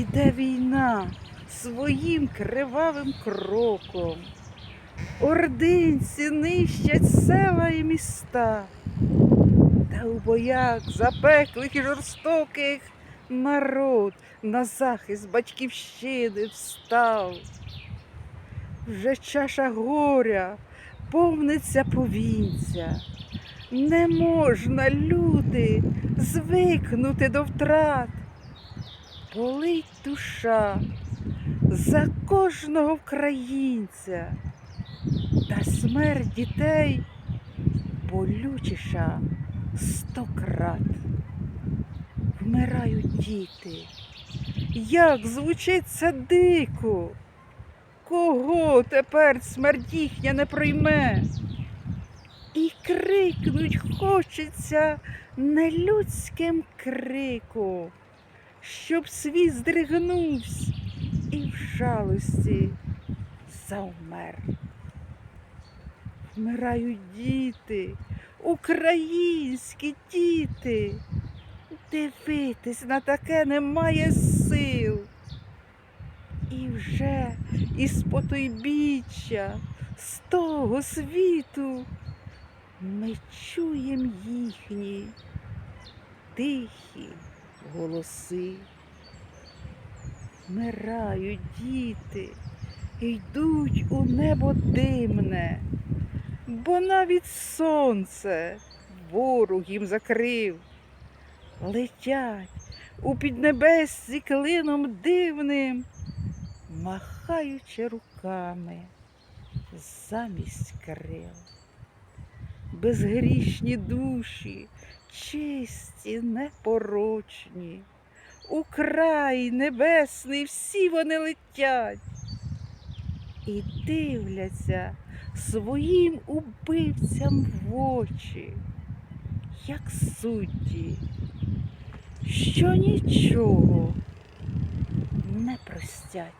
Іде війна своїм кривавим кроком. Ординці нищать села і міста, та у боях запеклих і жорстоких народ на захист батьківщини встав. Вже чаша горя повниться повінця. Не можна, люди, звикнути до втрат. Болить душа за кожного українця, та смерть дітей болючіша сто крат. Вмирають діти. Як звучить це дико? Кого тепер смерть їхня не прийме? І крикнуть хочеться нелюдським криком, щоб світ здригнувся і в жалості завмер. Вмирають діти, українські діти. Дивитись на таке немає сил. І вже із потойбіччя, з того світу ми чуєм їхні тихі голоси. Вмирають діти, йдуть у небо димне, бо навіть сонце ворог їм закрив. Летять у піднебессі клином дивним, махаючи руками замість крил. Безгрішні душі, чисті, непорочні, у край небесний всі вони летять і дивляться своїм убивцям в очі, як судді, що нічого не простять.